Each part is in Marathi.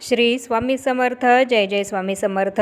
श्री स्वामी समर्थ जय जय स्वामी समर्थ.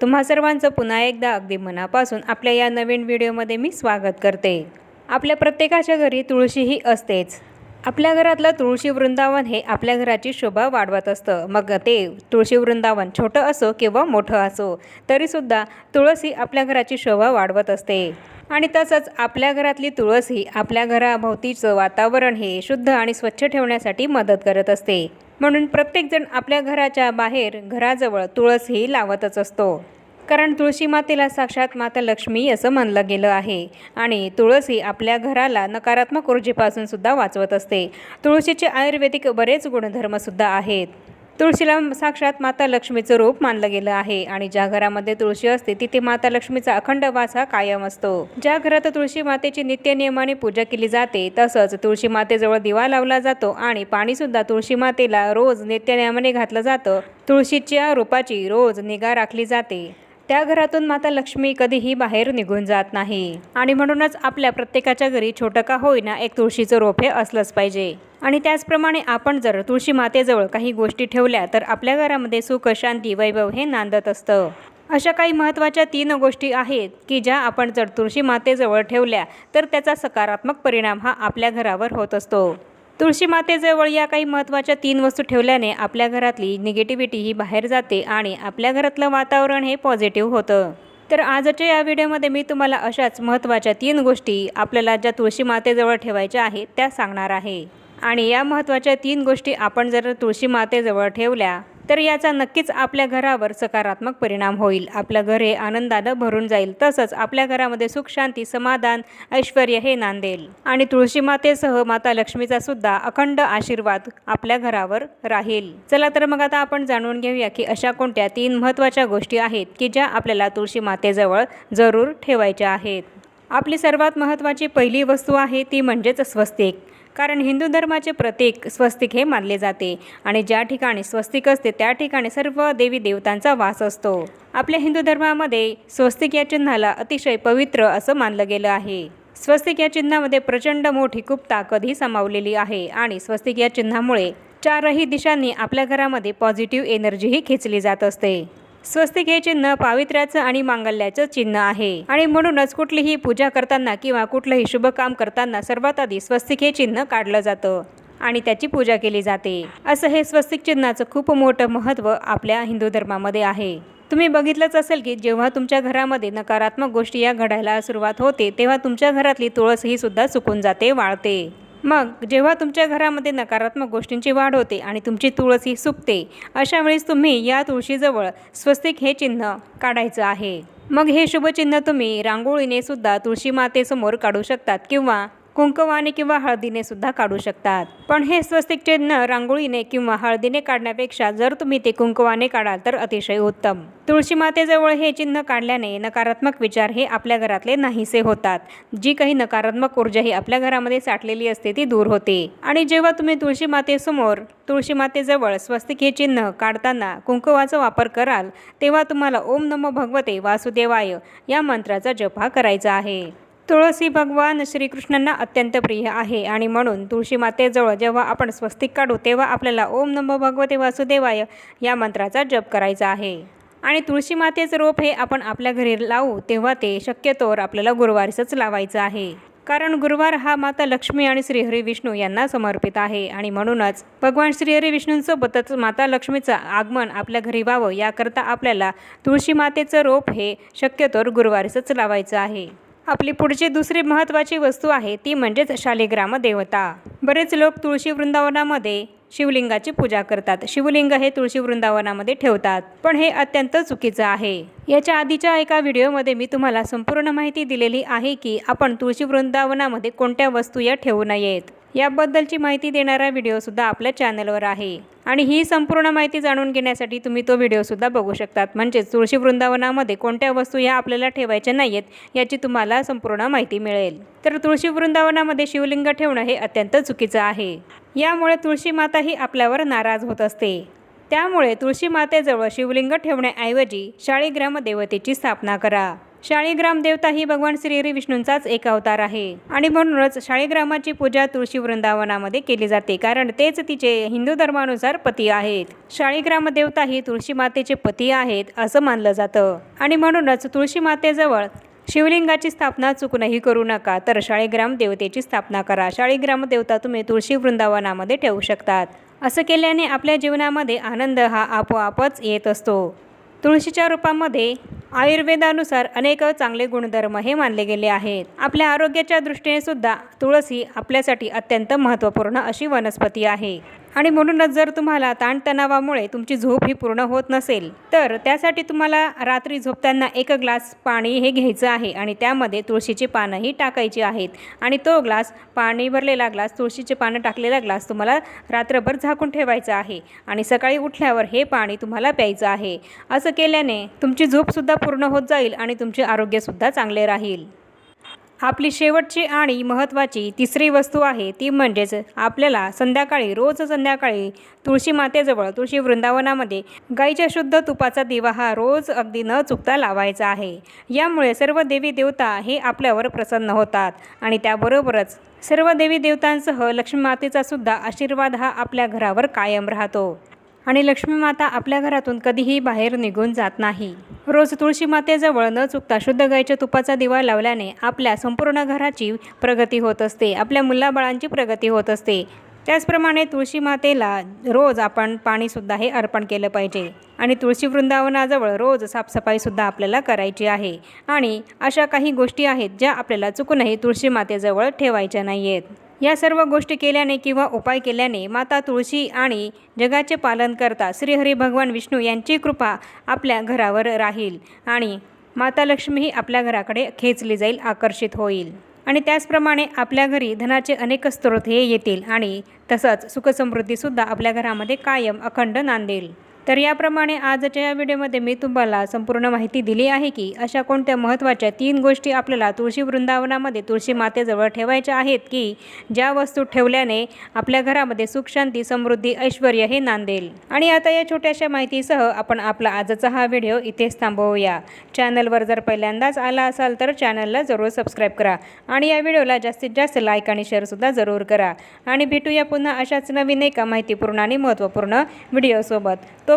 तुम्हा सर्वांचं पुन्हा एकदा अगदी मनापासून आपल्या या नवीन व्हिडिओमध्ये मी स्वागत करते. आपल्या प्रत्येकाच्या घरी तुळशी ही असतेच. आपल्या घरातलं तुळशी वृंदावन हे आपल्या घराची शोभा वाढवत असतं. मग ते तुळशी वृंदावन छोटं असो किंवा मोठं असो तरीसुद्धा तुळस ही आपल्या घराची शोभा वाढवत असते. आणि तसंच आपल्या घरातली तुळस ही आपल्या घराभोवतीचं वातावरण हे शुद्ध आणि स्वच्छ ठेवण्यासाठी मदत करत असते. म्हणून प्रत्येकजण आपल्या घराच्या बाहेर घराजवळ तुळस ही लावतच असतो. कारण तुळशी मातेला साक्षात माता लक्ष्मी असं मानलं गेलं आहे. आणि तुळस ही आपल्या घराला नकारात्मक ऊर्जेपासून सुद्धा वाचवत असते. तुळशीचे आयुर्वेदिक बरेच गुणधर्मसुद्धा आहेत. तुळशीला साक्षात माता लक्ष्मीचं रूप मानलं गेलं आहे. आणि ज्या घरामध्ये तुळशी असते तिथे माता लक्ष्मीचा अखंड वास हा कायम असतो. ज्या घरात तुळशी मातेची नित्य नियमाने पूजा केली जाते तसंच तुळशी मातेजवळ दिवा लावला जातो आणि पाणीसुद्धा तुळशी मातेला रोज नित्य नियमाने घातलं जातं. तुळशीच्या रूपाची रोज निगा राखली जाते. त्या घरातून माता लक्ष्मी कधीही बाहेर निघून जात नाही. आणि म्हणूनच आपल्या प्रत्येकाच्या घरी छोटं का होईना एक तुळशीचं रोप हे असलंच पाहिजे. आणि त्याचप्रमाणे आपण जर तुळशी मातेजवळ काही गोष्टी ठेवल्या तर आपल्या घरामध्ये सुख शांती वैभव हे नांदत असतं. अशा काही महत्त्वाच्या तीन गोष्टी आहेत की ज्या आपण जर तुळशी मातेजवळ ठेवल्या तर त्याचा सकारात्मक परिणाम हा आपल्या घरावर होत असतो. तुळशी मातेजवळ या काही महत्त्वाच्या तीन वस्तू ठेवल्याने आपल्या घरातली निगेटिव्हिटी ही बाहेर जाते आणि आपल्या घरातलं वातावरण हे पॉझिटिव्ह होतं. तर आजच्या या व्हिडिओमध्ये मी तुम्हाला अशाच महत्त्वाच्या तीन गोष्टी आपल्याला ज्या तुळशी मातेजवळ ठेवायच्या आहेत त्या सांगणार आहे. आणि या महत्त्वाच्या तीन गोष्टी आपण जर तुळशी मातेजवळ ठेवल्या तर याचा नक्कीच आपल्या घरावर सकारात्मक परिणाम होईल. आपलं घर हे आनंदानं भरून जाईल. तसंच आपल्या घरामध्ये सुख शांती समाधान ऐश्वर हे नांदेल. आणि तुळशी मातेसह माता लक्ष्मीचा सुद्धा अखंड आशीर्वाद आपल्या घरावर राहील. चला तर मग आता आपण जाणून घेऊया की अशा कोणत्या तीन महत्त्वाच्या गोष्टी आहेत की ज्या आपल्याला तुळशी मातेजवळ जरूर ठेवायच्या आहेत. आपली सर्वात महत्त्वाची पहिली वस्तू आहे ती म्हणजेच स्वस्तिक. कारण हिंदू धर्माचे प्रतीक स्वस्तिक हे मानले जाते आणि ज्या ठिकाणी स्वस्तिक असते त्या ठिकाणी सर्व देवी देवतांचा वास असतो. आपल्या हिंदू धर्मामध्ये स्वस्तिक या चिन्हाला अतिशय पवित्र असं मानलं गेलं आहे. स्वस्तिक या चिन्हामध्ये प्रचंड मोठी खूप ताकद ही सामावलेली आहे आणि स्वस्तिक या चिन्हामुळे चारही दिशांनी आपल्या घरामध्ये पॉझिटिव्ह एनर्जीही खेचली जात असते. स्वस्तिक हे चिन्ह पावित्र्याचं आणि मांगल्याचं चिन्ह आहे. आणि म्हणूनच कुठलीही पूजा करताना किंवा कुठलंही शुभ काम करताना सर्वात आधी स्वस्तिक हे चिन्ह काढलं जातं आणि त्याची पूजा केली जाते. असं हे स्वस्तिक चिन्हाचं खूप मोठं महत्त्व आपल्या हिंदू धर्मामध्ये आहे. तुम्ही बघितलंच असेल की जेव्हा तुमच्या घरामध्ये नकारात्मक गोष्टी या घडायला सुरुवात होते तेव्हा तुमच्या घरातली तुळस ही सुद्धा सुकून जाते वाळते. मग जेव्हा तुमच्या घरामध्ये नकारात्मक गोष्टींची वाढ होते आणि तुमची तुळस ही सुकते अशा वेळेस तुम्ही या तुळशीजवळ स्वस्तिक हे चिन्ह काढायचं आहे. मग हे शुभचिन्ह तुम्ही रांगोळीने सुद्धा तुळशी मातेसमोर काढू शकतात किंवा कुंकवाने किंवा हळदीने सुद्धा काढू शकतात. पण हे स्वस्तिक चिन्ह रांगोळीने किंवा हळदीने काढण्यापेक्षा जर तुम्ही ते कुंकवाने काढाल तर अतिशय उत्तम. तुळशी मातेजवळ हे चिन्ह काढल्याने नकारात्मक विचार हे आपल्या घरातले नाहीसे होतात. जी काही नकारात्मक ऊर्जा ही आपल्या घरामध्ये साठलेली असते ती दूर होते. आणि जेव्हा तुम्ही तुळशी मातेसमोर तुळशी मातेजवळ स्वस्तिक हे चिन्ह काढताना कुंकवाचा वापर कराल तेव्हा तुम्हाला ओम नमो भगवते वासुदेवाय या मंत्राचा जप हा करायचा आहे. तुळसी भगवान श्रीकृष्णांना अत्यंत प्रिय आहे. आणि म्हणून तुळशी मातेजवळ जेव्हा आपण स्वस्तिक काढू तेव्हा आपल्याला ओम नमो भगवते वासुदेवाय या मंत्राचा जप करायचा आहे. आणि तुळशी मातेचं रोप हे आपण आपल्या घरी लावू तेव्हा ते शक्यतोवर आपल्याला गुरुवारीच लावायचं आहे. कारण गुरुवार हा माता लक्ष्मी आणि श्रीहरी विष्णू यांना समर्पित आहे. आणि म्हणूनच भगवान श्रीहरी विष्णूंसोबतच माता लक्ष्मीचं आगमन आपल्या घरी व्हावं याकरता आपल्याला तुळशी मातेचं रोप हे शक्यतोवर गुरुवारीच लावायचं आहे. आपली पुढची दुसरी महत्त्वाची वस्तू आहे ती म्हणजेच शालिग्राम देवता. बरेच लोक तुळशी वृंदावनामध्ये शिवलिंगाची पूजा करतात. शिवलिंग हे तुळशी वृंदावनामध्ये ठेवतात. पण हे अत्यंत चुकीचं आहे. याच्या आधीच्या एका व्हिडिओमध्ये मी तुम्हाला संपूर्ण माहिती दिलेली आहे की आपण तुळशी वृंदावनामध्ये कोणत्या वस्तू या ठेवू नयेत. याबद्दलची माहिती देणारा व्हिडिओसुद्धा आपल्या चॅनलवर आहे. आणि ही संपूर्ण माहिती जाणून घेण्यासाठी तुम्ही तो व्हिडिओसुद्धा बघू शकतात. म्हणजेच तुळशी वृंदावनामध्ये कोणत्या वस्तू या आपल्याला ठेवायच्या नाही आहेत याची तुम्हाला संपूर्ण माहिती मिळेल. तर तुळशी वृंदावनामध्ये शिवलिंग ठेवणं हे अत्यंत चुकीचं आहे. यामुळे तुळशी माता ही आपल्यावर नाराज होत असते. त्यामुळे तुळशी मातेजवळ शिवलिंग ठेवण्याऐवजी शाळीग्राम देवतेची स्थापना करा. शाळीग्राम देवता ही भगवान श्रीहरी विष्णूंचाच एक अवतार आहे. आणि म्हणूनच शाळीग्रामाची पूजा तुळशी वृंदावनामध्ये केली जाते कारण तेच तिचे हिंदू धर्मानुसार पती आहेत. शाळीग्राम देवता ही तुळशी मातेचे पती आहेत असं मानलं जातं. आणि म्हणूनच तुळशी मातेजवळ शिवलिंगाची स्थापना चुकूनही करू नका तर शाळीग्राम देवतेची स्थापना करा. शाळीग्राम देवता तुम्ही तुळशी वृंदावनामध्ये ठेवू शकतात. असं केल्याने आपल्या जीवनामध्ये आनंद हा आपोआपच येत असतो. तुळशीच्या रूपामध्ये आयुर्वेदानुसार अनेक चांगले गुणधर्म हे मानले गेले आहेत. आपल्या आरोग्याच्या दृष्टीने सुद्धा तुळस ही आपल्यासाठी अत्यंत महत्त्वपूर्ण अशी वनस्पती आहे. आणि म्हणूनच जर तुम्हाला ताणतणावामुळे तुमची झोप ही पूर्ण होत नसेल तर त्यासाठी तुम्हाला रात्री झोपताना एक ग्लास पाणी हे घ्यायचं आहे आणि त्यामध्ये तुळशीची पानंही टाकायची आहेत. आणि तो ग्लास पाणी भरलेला ग्लास तुळशीचे पानं टाकलेला ग्लास तुम्हाला रात्रभर झाकून ठेवायचा आहे आणि सकाळी उठल्यावर हे पाणी तुम्हाला प्यायचं आहे. असं केल्याने तुमची झोपसुद्धा पूर्ण होत जाईल आणि तुमचे आरोग्यसुद्धा चांगले राहील. आपली शेवटची आणि महत्त्वाची तिसरी वस्तू आहे ती म्हणजेच आपल्याला संध्याकाळी रोज संध्याकाळी तुळशी मातेजवळ तुळशी वृंदावनामध्ये गाईच्या शुद्ध तुपाचा दिवा हा रोज अगदी न चुकता लावायचा आहे. यामुळे सर्व देवी देवता हे आपल्यावर प्रसन्न होतात आणि त्याबरोबरच सर्व देवी देवतांसह लक्ष्मी मातेचा सुद्धा आशीर्वाद हा आपल्या घरावर कायम राहतो. आणि लक्ष्मी माता आपल्या घरातून कधीही बाहेर निघून जात नाही. रोज तुळशी मातेजवळ न चुकता शुद्ध गाईच्या तुपाचा दिवा लावल्याने आपल्या संपूर्ण घराची प्रगती होत असते आपल्या मुलाबाळांची प्रगती होत असते. त्याचप्रमाणे तुळशी मातेला रोज आपण पाणीसुद्धा हे अर्पण केलं पाहिजे आणि तुळशी वृंदावनाजवळ रोज साफसफाईसुद्धा आपल्याला करायची आहे आणि अशा काही गोष्टी आहेत ज्या आपल्याला चुकूनही तुळशी मातेजवळ ठेवायच्या नाही आहेत या सर्व गोष्टी केल्याने किंवा उपाय केल्याने माता तुळशी आणि जगाचे पालन करता श्रीहरी भगवान विष्णू यांची कृपा आपल्या घरावर राहील आणि माता लक्ष्मीही आपल्या घराकडे खेचली जाईल आकर्षित होईल. आणि त्याचप्रमाणे आपल्या घरी धनाचे अनेक स्रोत हे येतील आणि तसंच सुखसमृद्धीसुद्धा आपल्या घरामध्ये कायम अखंड नांदेल. तर याप्रमाणे आजच्या या व्हिडिओमध्ये मी तुम्हाला संपूर्ण माहिती दिली आहे की अशा कोणत्या महत्त्वाच्या तीन गोष्टी आपल्याला तुळशी वृंदावनामध्ये तुळशी मातेजवळ ठेवायच्या आहेत की ज्या वस्तू ठेवल्याने आपल्या घरामध्ये सुख शांती समृद्धी ऐश्वर हे नांदेल. आणि आता या छोट्याशा माहितीसह आपण आपला आजचा हा व्हिडिओ इथेच थांबवूया. चॅनलवर जर पहिल्यांदाच आला असाल तर चॅनलला जरूर सबस्क्राईब करा आणि या व्हिडिओला जास्तीत जास्त लाईक आणि शेअरसुद्धा जरूर करा. आणि भेटूया पुन्हा अशाच नवीन एका माहितीपूर्ण आणि महत्त्वपूर्ण व्हिडिओसोबत. तो